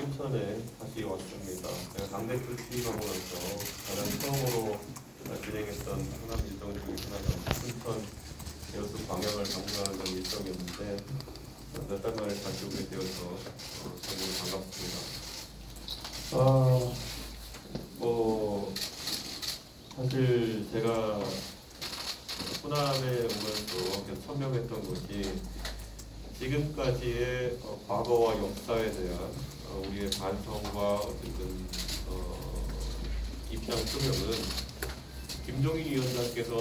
순천에 다시 왔습니다. 제가 당대표 취임하고 나서 가장 처음으로 진행했던 하남 일정 중에 하나가 순천 여수 방향을 방문하는 일정이었는데 몇 달 만에 다시 오게 되어서 어, 정말 반갑습니다. 아, 뭐 사실 제가 호남에 오면서 계속 천명했던 것이 지금까지의 어, 과거와 역사에 대한 어, 우리의 반성과 어쨌든 어, 입장 표명은 김종인 위원장께서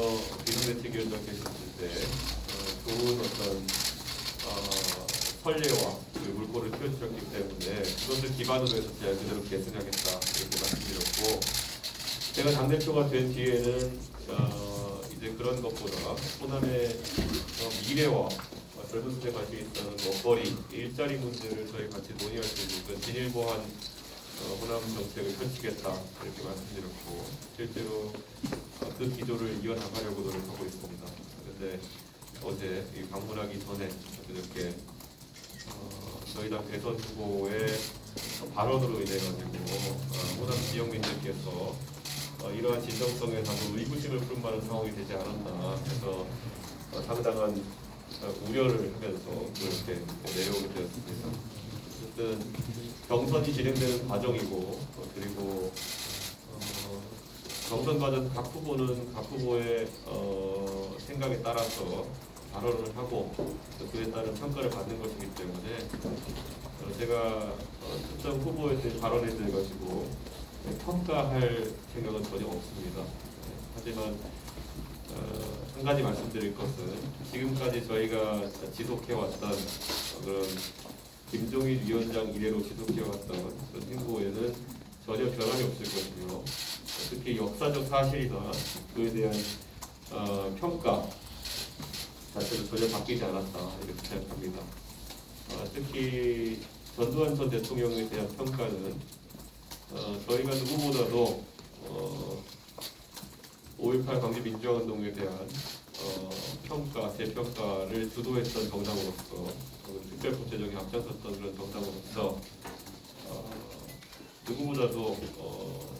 비상대책위원장 계셨을 때 어, 좋은 어떤 어, 선례와 그 물꼬를 펴주셨기 때문에 그것을 기반으로 해서 제가 그대로 계승하겠다 이렇게 말씀드렸고 제가 당대표가 된 뒤에는 어, 이제 그런 것보다 호남의 어, 미래와 어, 젊은 세대 관심 있다는 먹거리, 일자리 문제를 저희 같이 논의할 수 있는 그 진일보한 어, 호남 정책을 펼치겠다 이렇게 말씀드렸고 실제로 어, 그 기조를 이어나가려고 노력하고 있습니다. 그런데 어제 이 방문하기 전에 이렇게 어, 저희 당 대선 후보의 발언으로 인해 가지고 어, 호남 지역민들께서 어, 이러한 진정성에 다소 의구심을 만한 상황이 되지 않았나 해서 어, 상당한 어, 우려를 하면서 그렇게 내려오게 되었습니다. 어쨌든 경선이 진행되는 과정이고 어, 그리고 어, 경선 과정 각 후보는 각 후보의 어, 생각에 따라서 발언을 하고 또 그에 따른 평가를 받는 것이기 때문에 어, 제가 어, 특정 후보에 대해 발언에 대해 가지고 평가할 생각은 전혀 없습니다. 네, 하지만 어, 한 가지 말씀드릴 것은 지금까지 저희가 지속해왔던 어, 그런 김종인 위원장 이래로 지속해왔던 그런 행보에는 전혀 변함이 없을 것이며 특히 역사적 사실이나 그에 대한 어, 평가 자체도 전혀 바뀌지 않았다 이렇게 생각합니다. 어, 특히 전두환 전 대통령에 대한 평가는 어, 저희가 누구보다도 어, 5.18 강제 민주화운동에 대한 어, 평가, 재평가를 주도했던 정당으로서 어, 특별포체적인 앞장섰던 그런 정당으로서 어, 누구보다도 어,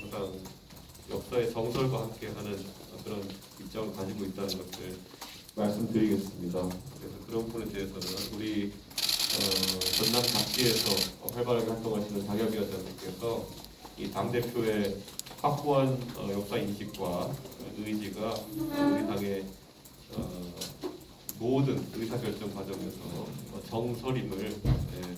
항상 역사의 정설과 함께하는 그런 입장을 가지고 있다는 것을 말씀드리겠습니다. 그래서 그런 부분에 대해서는 우리 어, 전남 각지에서 활발하게 활동하시는 장혁위원장님께서 이 당 대표의 확고한 어, 역사 인식과 의지가 우리 당의 어, 모든 의사 결정 과정에서 어, 정설임을 예,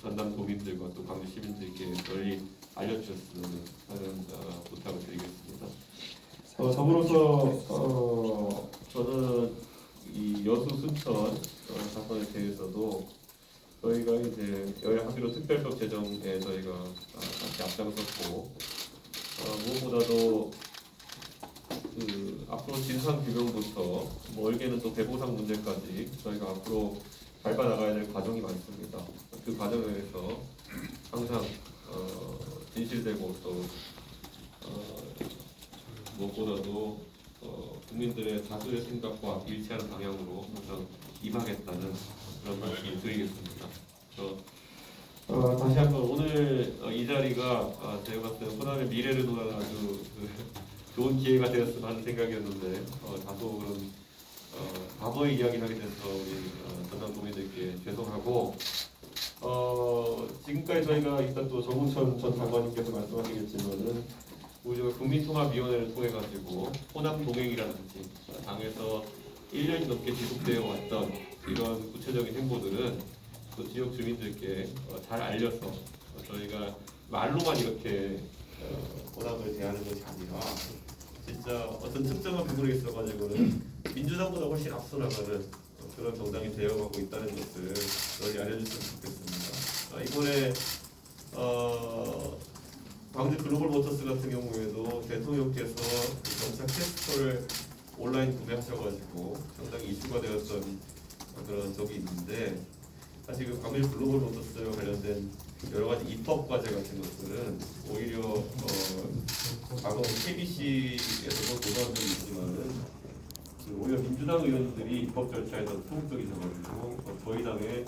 전남 도민들과 또 광주 시민들께 널리 알려주셨으면 하는 어, 부탁을 드리겠습니다. 어, 더불어서 어, 저는 이 여수 순천 어, 사건에 대해서도 저희가 이제 여야 합의로 특별법 제정에 저희가 아, 같이 앞장섰고 어, 무엇보다도 그 앞으로 진상 규명부터 멀게는 또 배보상 문제까지 저희가 앞으로 밟아 나가야 될 과정이 많습니다. 그 과정에서 항상 어, 진실되고 또 어, 무엇보다도 어, 국민들의 다수의 생각과 일치하는 방향으로 항상 임하겠다는 그런 말씀을 드리겠습니다. 저 어, 다시 한번 오늘 어, 이 자리가 어, 제가 봤을 때 호남의 미래를 도하는 아주 그, 좋은 기회가 되었으면 하는 생각이었는데 어, 다소 그런 어, 과거의 이야기를 하게 돼서 우리 어, 전남 국민들께 죄송하고 어, 지금까지 저희가 일단 또 정우천 전 장관님께서 말씀하시겠지만은 우리가 국민통합위원회를 통해 가지고 호남 동행이라든지 어, 당에서 1년이 넘게 지속되어 왔던 이런 구체적인 행보들은 또 지역 주민들께 어, 잘 알려서 어, 저희가 말로만 이렇게 어, 호남을 대하는 것이 아니라 진짜 어떤 특정한 부분에 있어가지고는 민주당보다 훨씬 앞서 나가는 어, 그런 정당이 되어가고 있다는 것을 널리 알려줬으면 좋겠습니다. 아, 이번에 어, 광주 글로벌 모터스 같은 경우에도 대통령께서 그 정착 테스터를 온라인 구매하셔가지고 상당히 이슈가 되었던 그런 적이 있는데 사실 그 광주 글로벌 모터스와 관련된 여러 가지 입법 과제 같은 것들은 오히려 어, 과거 KBC에서도 보도한 적이 있지만은 그 오히려 민주당 의원들이 입법 절차에서 소극적이셔가지고 어, 저희 당의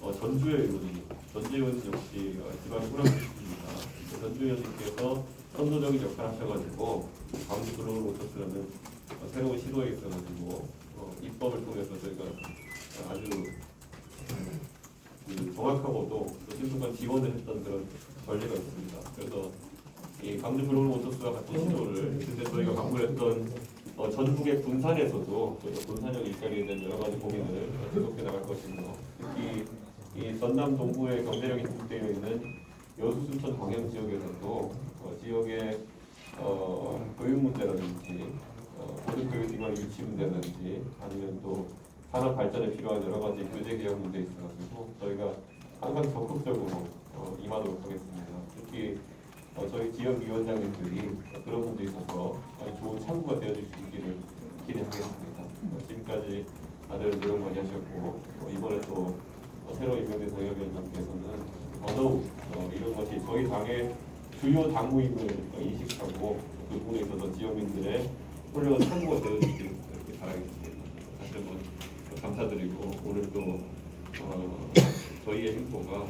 어, 전주의 의원이 전주 의원 역시 어, 지방 호남입니다. 전주 의원님께서 선도적인 역할을 하셔가지고 광주 그룹을 오셨으면 어, 새로운 시도에 있어가지고 어, 입법을 통해서 저희가 어, 아주 그 정확하고도 또 신속한 지원을 했던 그런 전례가 있습니다. 그래서 이 광주 블루모터스와 같은 시도를 그때 저희가 방문했던 어, 전국의 군산에서도 저희가 군산역 일자리에 대한 여러 가지 고민을 계속해 나갈 것이고 특히 이 전남 동부의 경제력이 집중되어 있는 여수 순천 광양 지역에서도 어, 지역의 어, 교육 문제라든지 어, 고등교육 기관 유치 문제라든지 아니면 또 산업 발전에 필요한 여러 가지 교제 개혁 문제에 있어가지고 저희가 항상 적극적으로 어, 임하도록 하겠습니다. 특히 어, 저희 지역위원장님들이 그런 문제에 있어서 좋은 참고가 되어줄 수 있기를 기대하겠습니다. 어, 지금까지 다들 노력 많이 하셨고 어, 이번에 또 어, 새로 임명된 당협위원장께서는 더더욱 어, 이런 것이 저희 당의 주요 당무임을 어, 인식하고 그 부분에 있어서 지역민들의 훌륭한 참고가 이렇게 바라겠습니다. 감사드리고 오늘 또 어, 저희의 행보가 어,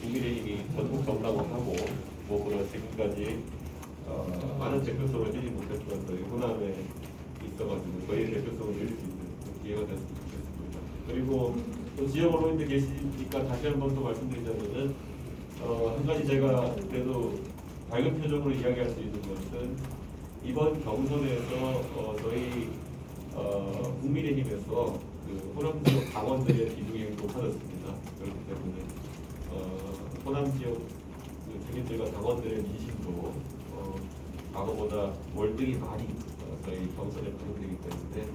국민의힘이 전국 정당을 하고 무엇보다 지금까지 어, 많은 대표성을 띄지 못했던 저희 호남에 있어가지고 저희의 대표성을 늘릴 수 있는 기회가 됐으면 좋겠습니다. 그리고 또 지역 언론인들 계시니까 다시 한 번 더 말씀드리자면은 어, 한 가지 제가 그래도 밝은 표정으로 이야기할 수 있는 것은 이번 경선에서 어, 저희 어, 국민의힘에서 그 호남 지역 당원들의 비중이 높아졌습니다. 그렇기 때문에 어, 호남 지역 그 주민들과 당원들의 민심도 어, 과거보다 월등히 많이 어, 저희 경선에 반영되기 때문에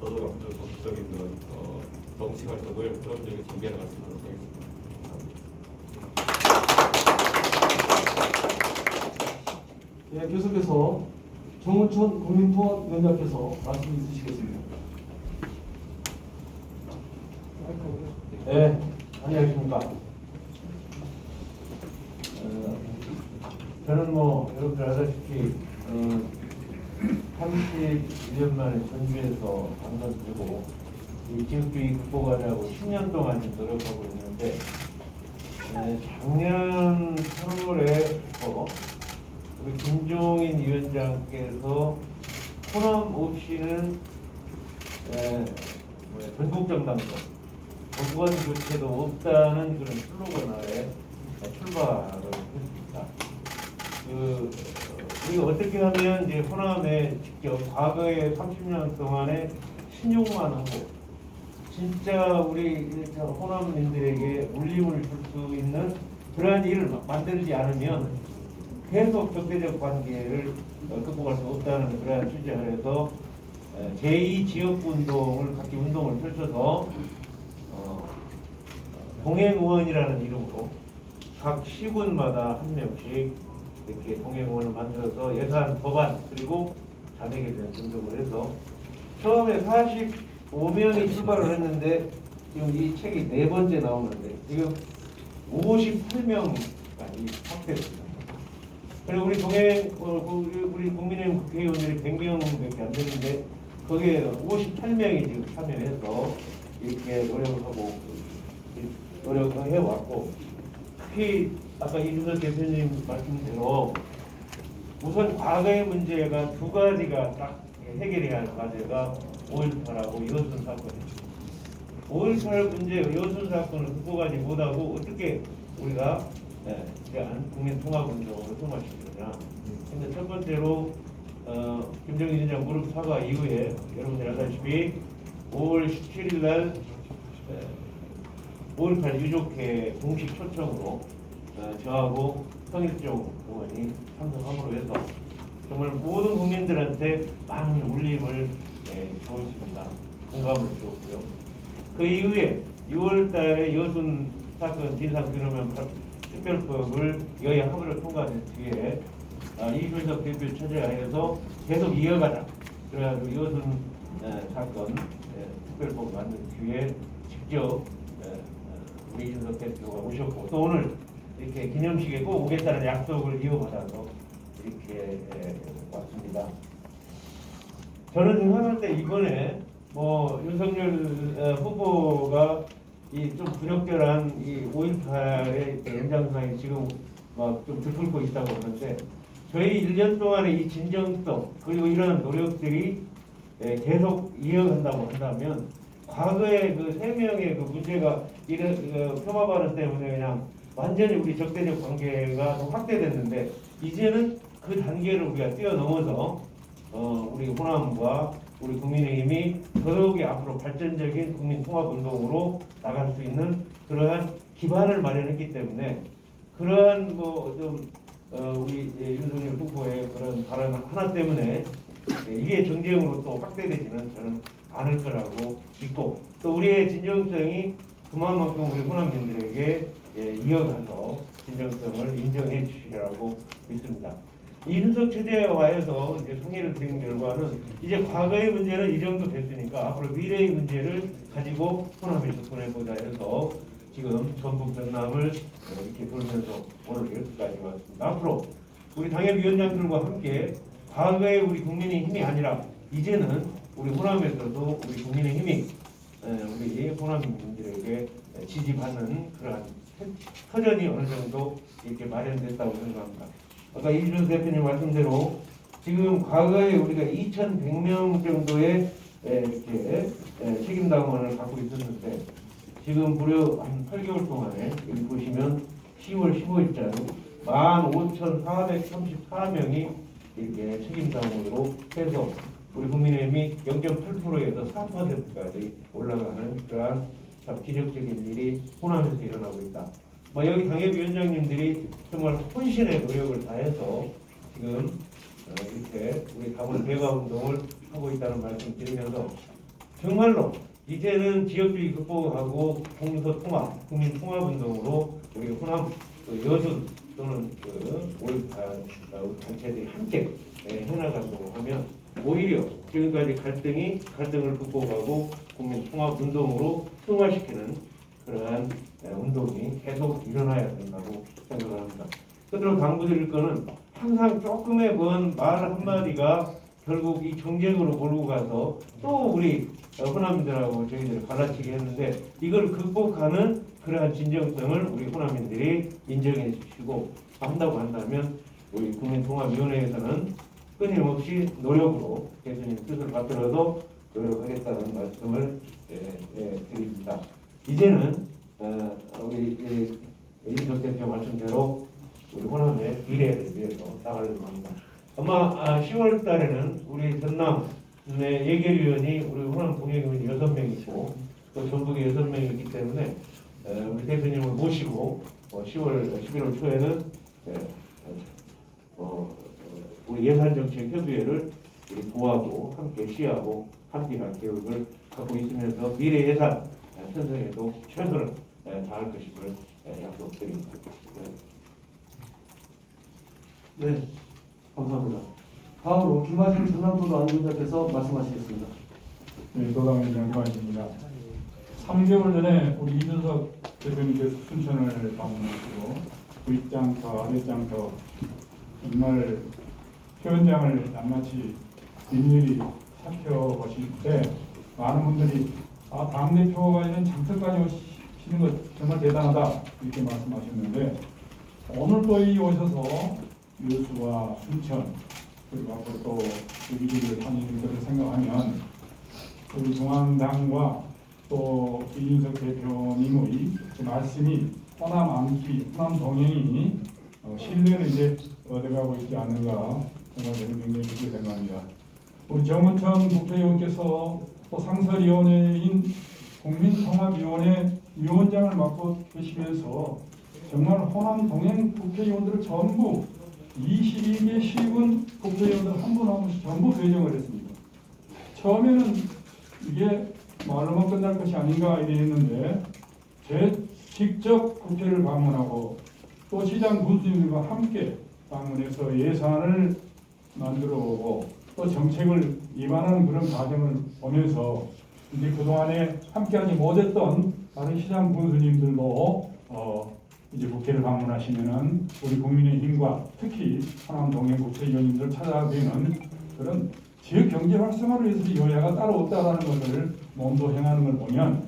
저도 앞으로 적극적인 그런 어, 정치 활동을 호남 지역에 전개해 있도록 하겠습니다. 예, 계속해서 정은천 국민통합 위원장께서 말씀 있으시겠습니다. 네, 안녕하십니까. 어, 저는 뭐 여러분들 아다시피 어, 31년 만에 전주에서 당선되고 이 지역주의 극복하려고 10년 동안 좀 노력하고 있는데 네, 작년 3월에 어, 우리 김종인 위원장께서 호남 없이는 에, 전국 정당도 정권 교체도 없다는 그런 슬로건 아래 출발을 했습니다. 그 어, 우리가 어떻게 하면 이제 호남에 직접 과거의 30년 동안에 신용만 하고 진짜 우리 저 호남민들에게 울림을 줄 수 있는 그러한 일을 만들지 않으면 계속 적대적 관계를 어, 극복할 수 없다는 그러한 취지 아래서 에, 제2 지역구 운동을 각기 운동을 펼쳐서 어, 동행의원이라는 이름으로 각 시군마다 한 명씩 이렇게 동행의원을 만들어서 예산 법안 그리고 자백에 대한 등록을 해서 처음에 45명이 출발을 했는데 지금 이 책이 네 번째 나오는데 지금 58명까지 확대했습니다. 그리고 우리 동행 어, 그 우리- 국민의힘 국회의원들이 100명밖에 안 되는데 거기에 58명이 지금 참여해서 이렇게 노력을 하고 이- 노력을 해왔고 특히 아까 이준석 대표님 말씀대로 우선 과거의 문제가 두 가지가 딱 해결해야 할 과제가 5.18하고 여순 사건입니다. 5.18 문제 여순 사건을 극복하지 못하고 어떻게 우리가 예, 대한 국민 통합 운동을 통과시키느냐. 근데 첫 번째로 어, 김정일 위원장 무릎 사과 이후에 여러분들 아다시피 5월 17일 날 예, 5.18 유족회 공식 초청으로 어, 저하고 성일종 의원이 참석함으로 해서 정말 모든 국민들한테 많은 울림을 예, 주었습니다. 공감을 주었고요. 그 이후에 6월 달에 여순 사건 진상 규명면 특별법을 여야 합의를 통과된 뒤에 아, 이준석 대표 처제하에서 계속 이어가자. 그래가지고 여순 에, 사건 에, 특별법 만든 뒤에 직접 에, 에, 우리 이준석 대표가 오셨고 또 오늘 이렇게 기념식에 꼭 오겠다는 약속을 이어받아서 이렇게 에, 왔습니다. 저는 생각할 때 이번에 뭐 윤석열 어, 후보가 이 좀 부적절한 이 5.18의 연장선이 지금 막 좀 들끓고 있다고 하는데 저희 1년 동안의 이 진정성 그리고 이런 노력들이 예, 계속 이어간다고 한다면 과거에 그 세 명의 그 문제가 이런 그 평화 발언 때문에 그냥 완전히 우리 적대적 관계가 좀 확대됐는데 이제는 그 단계를 우리가 뛰어넘어서 어, 우리 호남과 우리 국민의힘이 더더욱이 앞으로 발전적인 국민 통합 운동으로 나갈 수 있는 그러한 기반을 마련했기 때문에 그러한 뭐좀 어, 우리 예, 윤석열 후보의 그런 발언 하나 때문에 예, 이게 정쟁으로 또 확대되지는 저는 않을 거라고 믿고 또 우리의 진정성이 그만큼 우리 호남민들에게 예, 이어가서 진정성을 인정해 주시라고 믿습니다. 이준석 체제와에서 이제 통일을 된 결과는 이제 과거의 문제는 이 정도 됐으니까 앞으로 미래의 문제를 가지고 호남에 접근해 보자 해서 지금 전북 전남을 이렇게 돌면서 오늘 여기까지 왔습니다. 앞으로 우리 당협위원장들과 함께 과거의 우리 국민의 힘이 아니라 이제는 우리 호남에서도 우리 국민의 힘이 에, 우리 호남민들에게 지지받는 그러한 터전이 어느 정도 이렇게 마련됐다고 생각합니다. 아까 이준수 대표님 말씀대로 지금 과거에 우리가 2,100명 정도의 에, 이렇게 에, 책임 당원을 갖고 있었는데 지금 무려 한 8개월 동안에 여기 보시면 10월 15일자로 15,434명이 이렇게 책임 당원으로 해서 우리 국민의힘이 0.8%에서 4%까지 올라가는 그러한 참 기적적인 일이 호남에서 일어나고 있다. 뭐 여기 당협위원장님들이 정말 혼신의 노력을 다해서 지금 어, 이렇게 우리 다문 대화 운동을 하고 있다는 말씀 드리면서 정말로 이제는 지역주의 극복하고 공서 통합, 국민 통합 운동으로 우리 호남 그 여수 또는 그 우리 단체들이 함께 예, 해나간다고 하면 오히려 지금까지 갈등이 갈등을 극복하고 국민 통합 운동으로 승화시키는 그러한 예, 운동이 계속 일어나야 된다고 생각합니다. 끝으로 당부드릴 거는 항상 조금의 먼말 한마디가 결국 이 정쟁으로 몰고 가서 또 우리 어, 호남민들하고 저희들이 갈라치게 했는데 이걸 극복하는 그러한 진정성을 우리 호남민들이 인정해 주시고 한다고 한다면 우리 국민통합위원회에서는 끊임없이 노력으로 대표님 뜻을 받들어서 노력하겠다는 말씀을 예, 예, 드립니다. 이제는 어, 우리 예, 이준석 대표 말씀대로 우리 호남의 미래를 위해서 나가려고 합니다. 아마 아, 10월 달에는 우리 전남의 예결위원이 우리 호남 동행위원이 6명 있고 또 전북에 6명이 있기 때문에 에, 우리 대표님을 모시고 어, 10월, 11월 초에는 에, 어, 우리 예산정책협의회를 우리 부하고 함께 시하고 함께할 계획을 갖고 있으면서 미래 예산 에, 편성에도 최선을 에, 다할 것임을 에, 약속드립니다. 네. 네, 감사합니다. 다음으로 김하진 전남도도 안위원장께서 말씀하시겠습니다. 네, 도당의 양관입니다. 3개월 전에 우리 이준석 대표님께서 순천을 방문하시고 V장터, 아래장터 정말 현장을 낱낱이 일일이 살펴보실 때 많은 분들이 아, 당 대표가 이런 장터까지 오시는 것 정말 대단하다 이렇게 말씀하셨는데 오늘 또이 오셔서 여수와 순천 그리고 앞으로 또 여기를 하는 것을 생각하면 우리 중앙당과 또 이준석 대표님의 그 말씀이 호남 암기, 호남 동행이 어, 신뢰를 이제 얻어가고 있지 않는가 정말 저는 굉장히 그렇게 생각합니다. 우리 정은천 국회의원께서 또 상설위원회인 국민통합위원회 위원장을 맡고 계시면서 정말 호남 동행 국회의원들을 전부 22개 시군 국회의원들 한 분 한 분씩 전부 배정을 했습니다. 처음에는 이게 말로만 끝날 것이 아닌가 이랬는데 제 직접 국회를 방문하고 또 시장 군수님들과 함께 방문해서 예산을 만들어 오고 또 정책을 위반하는 그런 과정을 보면서 이제 그동안에 함께하지 못했던 다른 시장 군수님들도 어 이제 국회를 방문하시면은 우리 국민의힘과 특히 하남 동행 국회의원님들 찾아뵈는 그런 지역 경제 활성화를 위해서 여야가 따로 없다라는 것을 몸도 행하는 걸 보면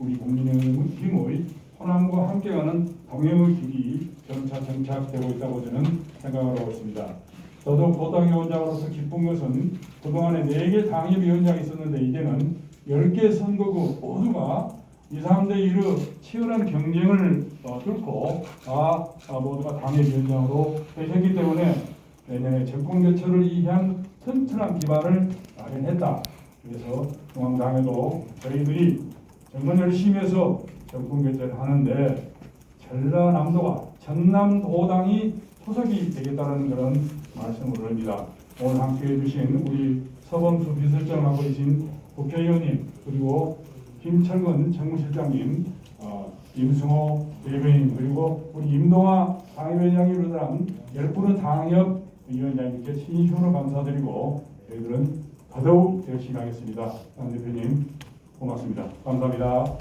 우리 국민의힘의 호남과 함께가는 동행의 길이 점차 정착되고 있다고 저는 생각하고 있습니다. 저도 보당위원장으로서 기쁜 것은 그동안에 4개 당협위원장이 있었는데 이제는 10개 선거구 모두가 2, 3대 1의 치열한 경쟁을 어, 뚫고 다 어, 모두가 당협위원장으로 되셨기 때문에 내년에 정권 개최를 위한 튼튼한 기반을 마련했다. 그래서 중앙당에도 저희들이 정말 열심히 해서 정권 개최를 하는데 전라남도가 전남도당이 토석이 되겠다는 그런 말씀을 올립니다. 오늘 함께해 주신 우리 서범수 비서실장을 맡고 계신 국회의원님 그리고 김철근 정무실장님 어, 임승호 대변인 그리고 우리 임동아 당협위원장이 비롯한 열분의 당협위원장님께 진심으로 감사드리고 저희들은 더더욱 열심히 하겠습니다. 당 대표님 고맙습니다. 감사합니다.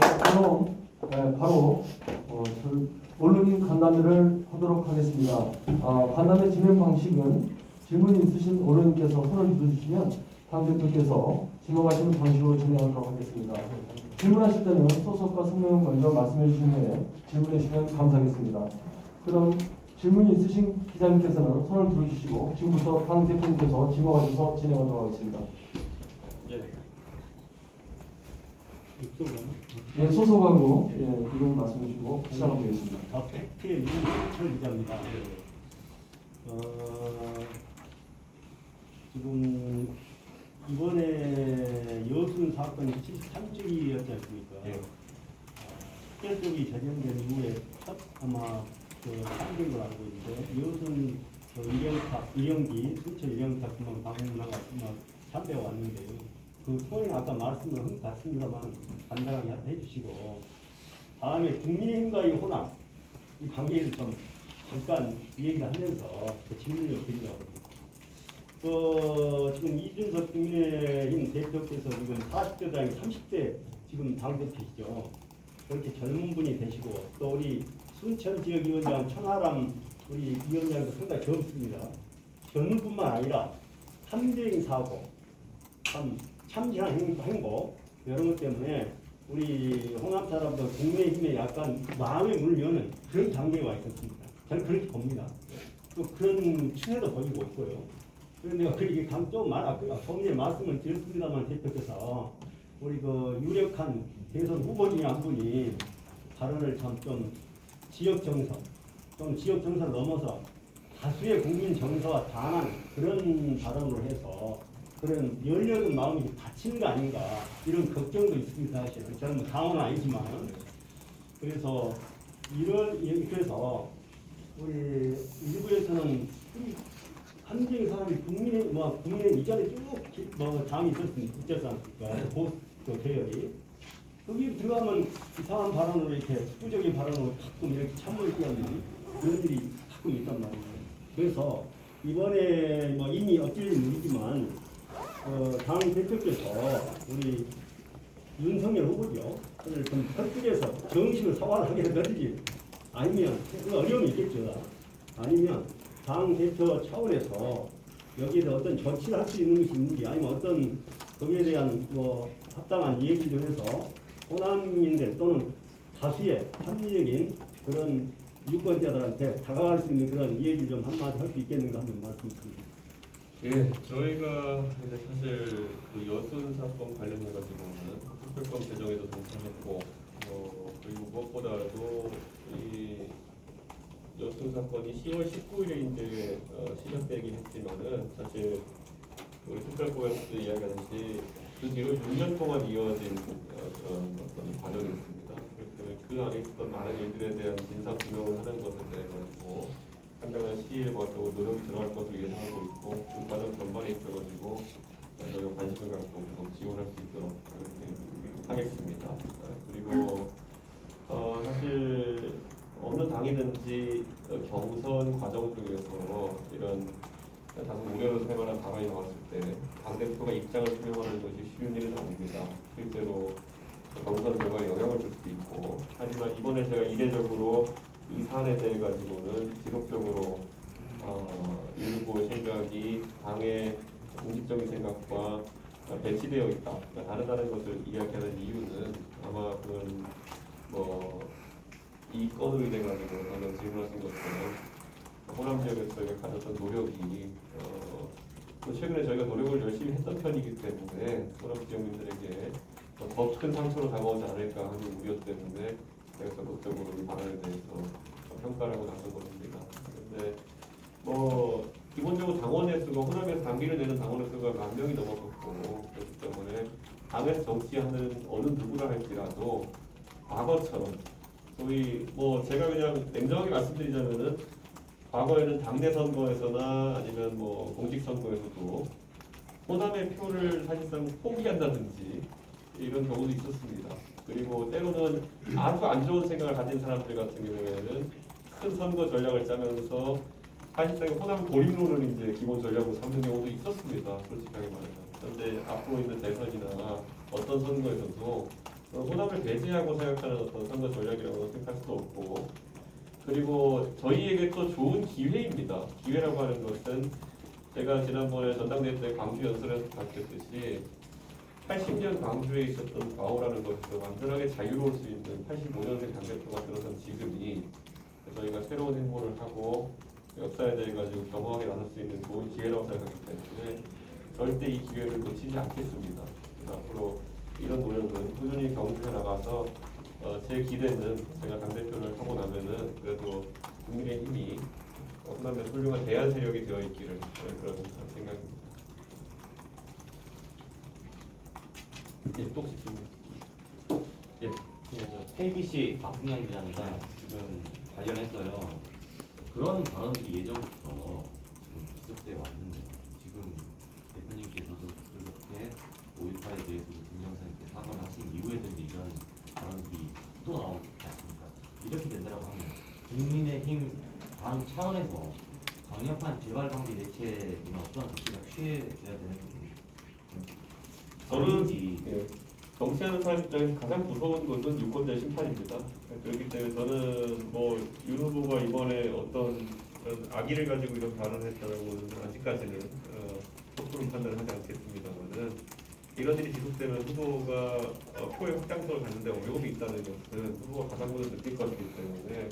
네, 그럼 네, 바로 어, 저 언론인 간담회를 하도록 하겠습니다. 아, 간담회 진행 방식은 질문 있으신 언론인께서 손을 들어주시면 당 대표께서 질문하시는 방식으로 진행하도록 하겠습니다. 질문하실 때는 소속과 성명을 먼저 말씀해 주신 후에 질문해 주시면 감사하겠습니다. 그럼 질문이 있으신 기자님께서는 손을 들어주시고 지금부터 당 대표님께서 질문하셔서 진행하도록 하겠습니다. 예. 예, 소속하고 예, 이름 말씀해 주시고 시작하도록 하겠습니다. 아, 팩트의 윤철 기자입니다. 어, 지금 이번에 여순 사건이 73주기였지 않습니까? 예. 특별적이 적용된 이후에 첫 아마 그 참된 걸 알고 있는데 여순 그 일영탁, 일영기, 순천 일영탁 그만 방문하고 막 참배가 왔는데요. 그 소리는 아까 말씀을 한것 같습니다만 간단하게 해주시고 다음에 국민의힘과의 호남 이 관계를 좀 잠깐 얘기를 하면서 그 질문을 드리려고 합니다. 그 지금 이준석 국민의힘 대표께서 지금 40대 당이 30대 지금 당대표시죠. 그렇게 젊은 분이 되시고 또 우리 순천 지역위원장 천하람 우리 위원장도 상당히 젊습니다. 젊은 뿐만 아니라 참대행 사고, 참 참신한 행- 행복 이런 것 때문에 우리 호남 사람들 국민의힘에 약간 문을 여는 그런 단계가 있었습니다. 저는 그렇게 봅니다. 또 그런 추세도 보이고 있고요. 그런데 내가 그렇게 강조 말 아까 조금 전에 말씀을 드렸습니다만 대표께서 우리 그 유력한 대선 후보 중에 한 분이 발언을 참 좀 지역 정서, 좀 지역 정서를 넘어서 다수의 국민 정서와 당한 그런 발언을 해서 그런 열려든 마음이 다치는 거 아닌가 이런 걱정도 있습니다 사실은 저는 뭐 당은 아니지만. 그래서 이런 예, 그래서 우리 일부에서는 한정희 사람이 국민의 뭐 국민의 이전에 쭉뭐 당이 않습니까 보수 계열이. 거기 들어가면 이상한 발언으로 이렇게 수적인 발언으로 가끔 이렇게 찬물을 끼얹는 그런 일이 가끔 있단 말이에요. 그래서 이번에 뭐 이미 어쩔 모르지만 어, 당 대표께서 우리 윤석열 후보죠. 오늘 좀 혈들여서 정식으로 사과를 하게 되든지 아니면 그 어려움이 있겠죠. 아니면 당 대표 차원에서 여기에 어떤 조치를 할 수 있는 것이 있는지 아니면 어떤 거기에 대한 뭐 합당한 얘기를 해서 호남민들 또는 다수의 합리적인 그런 유권자들한테 다가갈 수 있는 그런 얘기 좀 한마디 할 수 있겠는가 하는 말씀드립니다. 예, 저희가 이제 사실 그 여순 사건 관련해 가지고는 특별법 개정에도 동참했고, 어, 그리고 무엇보다도 이 여순 사건이 10월 19일에 이제 어, 시작되긴 했지만은 사실 우리 특별법에서 이야기하듯이 그 뒤로 6년 동안 이어진 어, 그런 어떤 과정이었습니다. 그래서 그 안에 있었던 많은 일들에 대한 진상 규명을 하는 것에 대해 가지고 상당한 시일과 또 노력이 들어갈 것으로 예상하고 있고 그 과정 전반에 있어가지고 저희가 관심을 갖고 좀 지원할 수 있도록 그렇게 하겠습니다. 어, 그리고 어, 사실 어느 당이든지 어, 경선 과정 중에서 이런 다소 우려를 할 만한 발언이 나왔을 때 당대표가 입장을 표명하는 것이 쉬운 일은 아닙니다. 실제로 경선 결과에 영향을 줄 수도 있고 하지만 이번에 제가 이례적으로 이 사안에 대해 가지고는 지속적으로 어, 일부 생각이 당의 공식적인 생각과 배치되어 있다. 그러니까 다르다는 것을 이야기하는 이유는 아마 그건 뭐이 건으로 인해 가지고 방금 질문하신 것처럼 호남 지역에서 저희가 가졌던 노력이 어, 또 최근에 저희가 노력을 열심히 했던 편이기 때문에 호남 지역민들에게 더 큰 상처로 다가오지 않을까 하는 우려 때문에 제가 적극적으로 이 방안에 대해서 평가를 하고 나선 것입니다. 근데 뭐 기본적으로 당원의 수가 호남에서 당비를 내는 당원의 수가 만 명이 넘어섰고 그렇기 때문에 당에서 정치하는 어느 누구라 할지라도 과거처럼 소위 뭐 제가 그냥 냉정하게 말씀드리자면은 과거에는 당내 선거에서나 아니면 뭐 공직 선거에서도 호남의 표를 사실상 포기한다든지 이런 경우도 있었습니다. 그리고 때로는 아주 안 좋은 생각을 가진 사람들 같은 경우에는 큰 선거 전략을 짜면서 사실상 호남 고립론을 이제 기본 전략으로 삼는 경우도 있었습니다. 솔직하게 말하면. 그런데 앞으로 있는 대선이나 어떤 선거에서도 호남을 배제하고 생각하는 어떤 선거 전략이라고 생각할 수도 없고 그리고 저희에게 또 좋은 기회입니다. 기회라고 하는 것은 제가 지난번에 전당대회 때 광주 연설에서 밝혔듯이 80년 광주에 있었던 과오라는 것에서 완전하게 자유로울 수 있는 85년생 당대표가 들어선 지금이 저희가 새로운 행보를 하고 역사에 대해 가지고 겸허하게 나눌 수 있는 좋은 기회라고 생각하기 때문에 절대 이 기회를 놓치지 않겠습니다. 앞으로 이런 노력은 꾸준히 경주에 나가서 어, 제 기대는 제가 당대표를 하고 나면은 그래도 국민의 힘이 호남의 훌륭한 대안 세력이 되어 있기를 그런 생각입니다. 예, 또? 예, 예, KBC 박승현 기자입니다. 지금 관련해서요. 그런 발언이 예전부터 지속돼 왔는데 지금 대표님께서도 그렇게 5.18에 대해서 때 사과를 하신 이후에도 이제 이런 발언이 또 나오지 않습니까? 이렇게 된다고 하면 국민의힘 다음 차원에서 강력한 재발 방지 대책이나 어떠한 조치가 취해져야 되는 건지 저는 이 예, 정치하는 사람 입장에서 가장 무서운 것은 유권자 심판입니다. 그렇기 때문에 저는 뭐 윤 후보가 이번에 어떤 그런 악의를 가지고 이런 발언을 했다고는 아직까지는 어, 속도로 판단을 하지 않겠습니다만은 이런 일이 지속되면 후보가 어, 표의 확장성을 갖는데 어려움이 있다는 것은 후보가 가장 먼저 느낄 것이기 때문에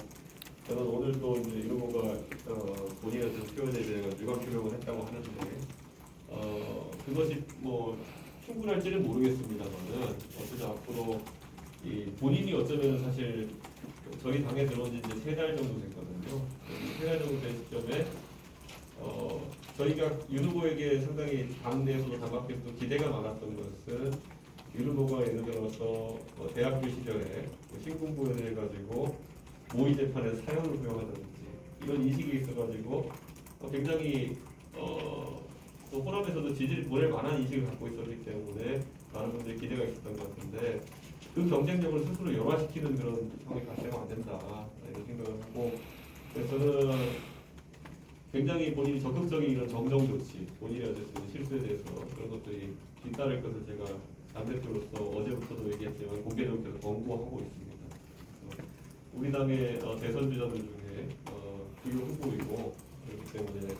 저는 오늘 또 이제 윤 후보가 어, 본인의 어떤 표현에 대해 유감 표명을 했다고 하는데 어, 그것이 뭐 충분할지는 모르겠습니다만은 어쨌든 앞으로 이 본인이 어쩌면 사실 저희 당에 들어온 지 이제 세 달 정도 됐거든요. 세 달 정도 된 시점에 어 저희가 윤 후보에게 상당히 당 내에서도 당각에서 기대가 많았던 것은 윤 후보가 예를 들어서 어, 대학교 시절에 뭐 신공부에 대해 가지고 모의 재판에 사형을 구형하든지 이런 인식이 있어가지고 어, 굉장히 어, 또 호남에서도 지지를 보낼 만한 인식을 갖고 있었기 때문에 많은 분들이 기대가 있었던 것 같은데 그 경쟁력을 스스로 열화시키는 그런 상황이 발생하면 안 된다 이런 생각을 하고 그래서 저는 굉장히 본인이 적극적인 이런 정정 조치 본인이 어쨌든 실수에 대해서 그런 것들이 뒤따를 것을 제가 당대표로서 어제부터도 얘기했지만 공개적으로 계속 권고하고 있습니다. 우리 당의 어, 대선 주자들 중에 어, 주요 후보이고 그렇기 때문에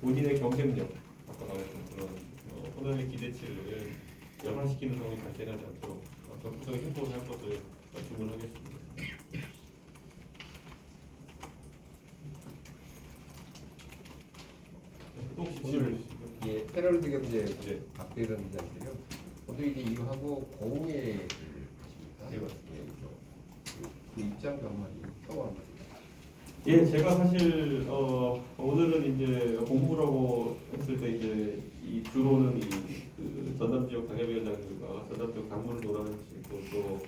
본인의 경쟁력 말했던 그런 어, 호남의 기대치를 열화시키는 상황이 발생하지 않도록 어, 적극적인 행보를 할 것을 어, 주문하겠습니다. 또 질문 있으시면? 예, 패널드 경제 네. 박대선 기자인데요. 모두 이제 이거하고 공예를 하십니까? 네, 맞습니다. 예. 그, 그 입장 한마디, 평 한마디. 예, 제가 사실 어, 오늘은 이제 공부라고 했을 때 이제 이 주로는 이그 전남 지역 당협위원장들과 전남 지역 당무를 논하시고 또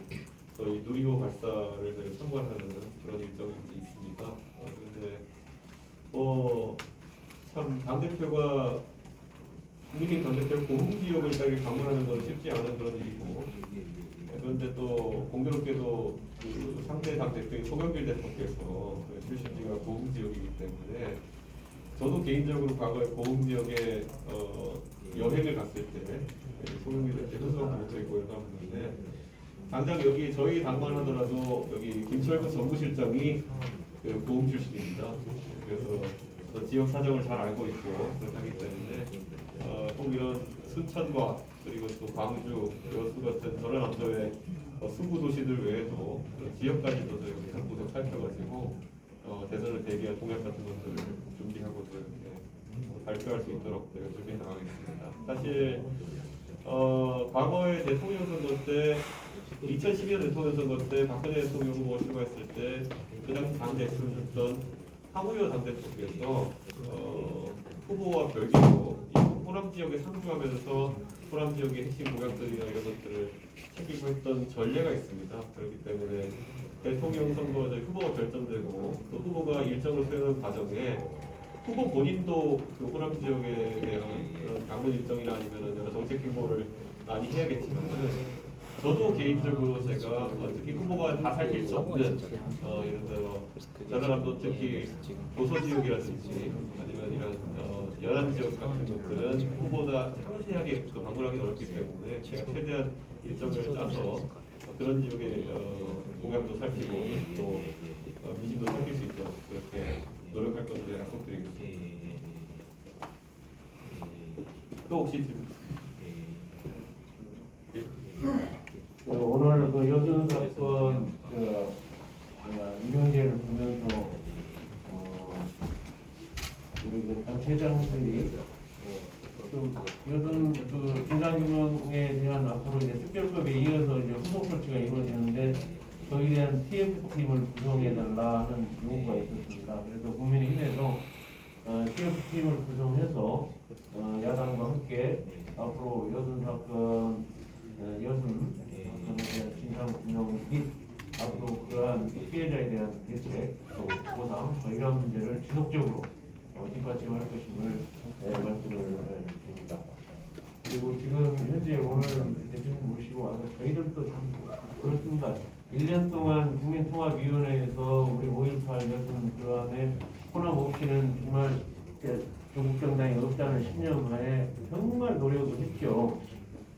저희 누리호 발사를 저희 참관하는 그런 일정이 있습니다. 어, 근데 뭐참 당대표가 국민의 당대표 고흥 지역을 이렇게 방문하는 건 쉽지 않은 그런 일이고 그런데 또 공교롭게도 그 상대 당 대표인 송영길 대표께서 그 고흥 지역이기 때문에 저도 개인적으로 과거에 고흥 지역에 어, 여행을 갔을 때 송영길 대표 현수막 목소리 고용하는데 당장 여기 저희 당만 하더라도 여기 김철구 정부실장이 그 고흥 출신입니다. 그래서 저 지역 사정을 잘 알고 있고 그렇기 때문에 어, 꼭 이런 순천과 그리고 또 광주, 여수 같은 언저의 어, 수구 도시들 외에도 그 지역까지도 저희가 곳곳에 살펴가지고 어, 대선을 대비한 공약 같은 것들을 준비하고 또 이렇게 어, 발표할 수 있도록 저희가 준비해 나가겠습니다. 사실 어, 과거의 대통령 선거 때 2012년 대통령 선거 때 박근혜 대통령 후보가 출마했을 때 그 당시 당대표였던 황우여 당대표께서 어, 후보와 별개로 이 호남 지역에 상주하면서 호남 지역의 핵심 공약들이나 이런 것들을 챙기고 했던 전례가 있습니다. 그렇기 때문에 대통령 선거 때 후보가 결정되고 또 후보가 일정을 수행하는 과정에 후보 본인도 그 호남 지역에 대한 그런 방문 일정이나 아니면 여러 정책 행보를 많이 해야겠지만은 저도 개인적으로 제가 어, 특히 후보가 다 살필 수 없는 어, 예를 들어 전라남도 특히 도서 지역이라든지 아니면 이런 어, 연안 지역 같은 것들은 후보다 상세하게 또 방문하기 어렵기 때문에 제가 최대한 일정을 짜서 어, 그런 지역의 어, 공약도 살피고 또 어, 민심도 살필 수 있도록 그렇게 노력할 것을 약속드리겠습니다. 또 혹시 좀 그 오늘 그 여전 사건 그 어, 이명재를 보면서 어, 우리 그 당체장들이 어, 좀 여전 그 진상규명에 대한 앞으로 이제 특별법에 이어서 이제 후속 조치가 이루어지는데 거기에 대한 TF팀을 구성해달라 하는 요구가 있었습니다. 그래서 국민의힘에서 어, TF팀을 구성해서 어, 야당과 함께 앞으로 여전 사건 어, 여순 사건에 대한 진상 규명 및 앞으로 그러한 피해자에 대한 대책 또 보상 뭐 이런 문제를 지속적으로 어, 뒷받침할 것임을 네, 말씀을 어, 드립니다. 그리고 지금 현재 오늘 대표님 모시고 와서 저희들도 참 그렇습니다. 1년 동안 국민통합위원회에서 우리 5.18 여순 그안에 호남 없이는 정말 조국 정당이 없다는 신념하에 정말 노력을 했죠.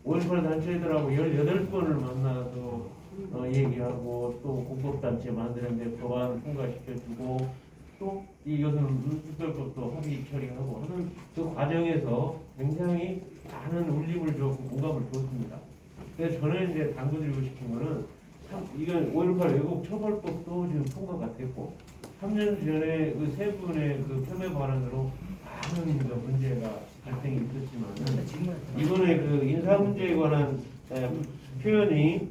5.18 단체들하고 18번을 만나서 어, 얘기하고 또 공법단체 만드는 데 법안 통과시켜주고 또이 여성 특별법도 합의 처리하고 하는 그 과정에서 굉장히 많은 울림을 줬고 공감을 줬습니다. 그래서 저는 이제 당부드리고 싶은 거는 참 이건 5.18 외국 처벌법도 지금 통과가 됐고 3년 전에 그 세 분의 그 폄훼 발언으로 많은 그 문제가 발생이 있었지만 이번에 그 인사 문제에 관한 에, 표현이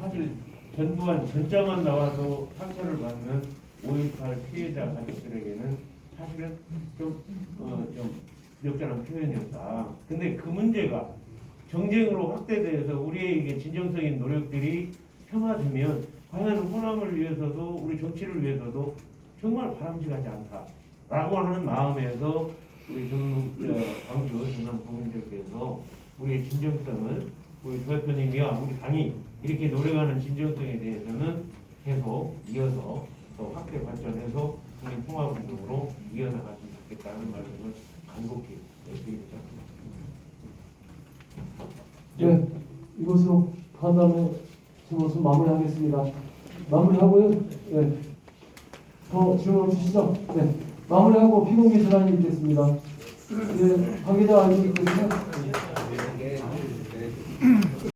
사실 전두환 전자만 나와도 상처를 받는 5.18 피해자 가족들에게는 사실은 좀, 어, 좀 적절한 표현이었다. 근데 그 문제가 정쟁으로 확대돼서 우리의 이게 진정성인 노력들이 폄하되면 과연 호남을 위해서도 우리 정치를 위해서도 정말 바람직하지 않다라고 하는 마음에서 우리 전 어, 광주 전남 국민들께서 우리의 진정성을 우리 조 대표님이와 우리 당이 이렇게 노력하는 진정성에 대해서는 계속 이어서 또 확대 발전해서 국민 통합 운동으로 이어나갔으면 좋겠다는 말씀을 간곡히 드리겠습니다. 네, 이것으로 간담회 질문을 마무리하겠습니다. 마무리하고요. 네. 더 질문 없으시죠? 네. 마무리하고 비공개 전환이 있겠습니다. 네, 관계자 그